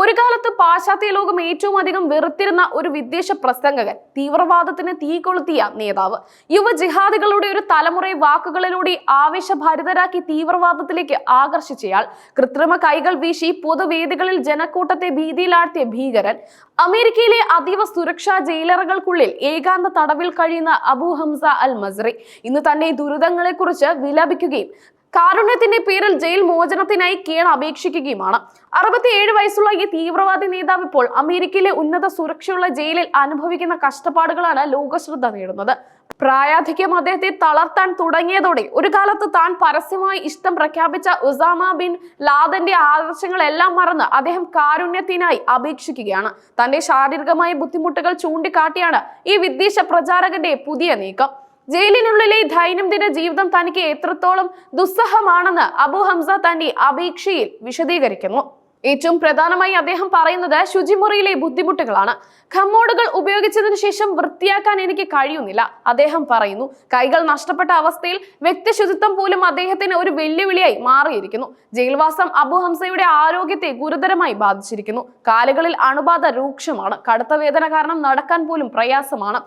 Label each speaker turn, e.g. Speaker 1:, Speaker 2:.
Speaker 1: ഒരു കാലത്ത് പാശ്ചാത്യ ലോകം ഏറ്റവും അധികം വെറുത്തിരുന്ന ഒരു വിദേശ പ്രസംഗകൻ തീവ്രവാദത്തിന് തീ കൊളുത്തിയ നേതാവ് യുവ ജിഹാദികളുടെ ഒരു തലമുറയെ വാക്കുകളിലൂടെ ആവേശഭരിതരാക്കി തീവ്രവാദത്തിലേക്ക് ആകർഷിച്ചയാൾ കൃത്രിമ കൈകൾ വീശി പൊതുവേദികളിൽ ജനക്കൂട്ടത്തെ ഭീതിയിലാഴ്ത്തിയ ഭീകരൻ അമേരിക്കയിലെ അതീവ സുരക്ഷാ ജയിലറുകൾക്കുള്ളിൽ ഏകാന്ത തടവിൽ കഴിയുന്ന അബു ഹംസ അൽ മസറി ഇന്ന് തന്നെ ദുരിതങ്ങളെക്കുറിച്ച് വിലപിക്കുകയും കാരുണ്യത്തിന്റെ പേരിൽ ജയിൽ മോചനത്തിനായി കീഴ് അപേക്ഷിക്കുകയുമാണ്. അറുപത്തിയേഴ് വയസ്സുള്ള ഈ തീവ്രവാദി നേതാവ് ഇപ്പോൾ അമേരിക്കയിലെ ഉന്നത സുരക്ഷയുള്ള ജയിലിൽ അനുഭവിക്കുന്ന കഷ്ടപ്പാടുകളാണ് ലോകശ്രദ്ധ നേടുന്നത്. പ്രായാധിക്യം അദ്ദേഹത്തെ തളർത്താൻ തുടങ്ങിയതോടെ ഒരു കാലത്ത് താൻ പരസ്യമായി ഇഷ്ടം പ്രഖ്യാപിച്ച ഉസാമ ബിൻ ലാദന്റെ ആദർശങ്ങളെല്ലാം മറന്ന് അദ്ദേഹം കാരുണ്യത്തിനായി അപേക്ഷിക്കുകയാണ്. തന്റെ ശാരീരികമായ ബുദ്ധിമുട്ടുകൾ ചൂണ്ടിക്കാട്ടിയാണ് ഈ വിദ്വേഷ പ്രചാരകന്റെ പുതിയ നീക്കം. ജയിലിനുള്ളിലെ ദൈനംദിന ജീവിതം തനിക്ക് എത്രത്തോളം ദുസ്സഹമാണെന്ന് അബു ഹംസ തന്റെ അപേക്ഷയിൽ വിശദീകരിക്കുന്നു. ഏറ്റവും പ്രധാനമായി അദ്ദേഹം പറയുന്നത് ശുചിമുറിയിലെ ബുദ്ധിമുട്ടുകളാണ്. ഖമ്മോഡുകൾ ഉപയോഗിച്ചതിനു ശേഷം വൃത്തിയാക്കാൻ എനിക്ക് കഴിയുന്നില്ല. അദ്ദേഹം പറയുന്നു കൈകൾ നഷ്ടപ്പെട്ട അവസ്ഥയിൽ വ്യക്തി ശുചിത്വം പോലും അദ്ദേഹത്തിന് ഒരു വെല്ലുവിളിയായി മാറിയിരിക്കുന്നു. ജയിൽവാസം അബു ഹംസയുടെ ആരോഗ്യത്തെ ഗുരുതരമായി ബാധിച്ചിരിക്കുന്നു. കാലുകളിൽ അണുബാധ രൂക്ഷമാണ്. കടുത്ത വേദന കാരണം നടക്കാൻ പോലും പ്രയാസമാണ്.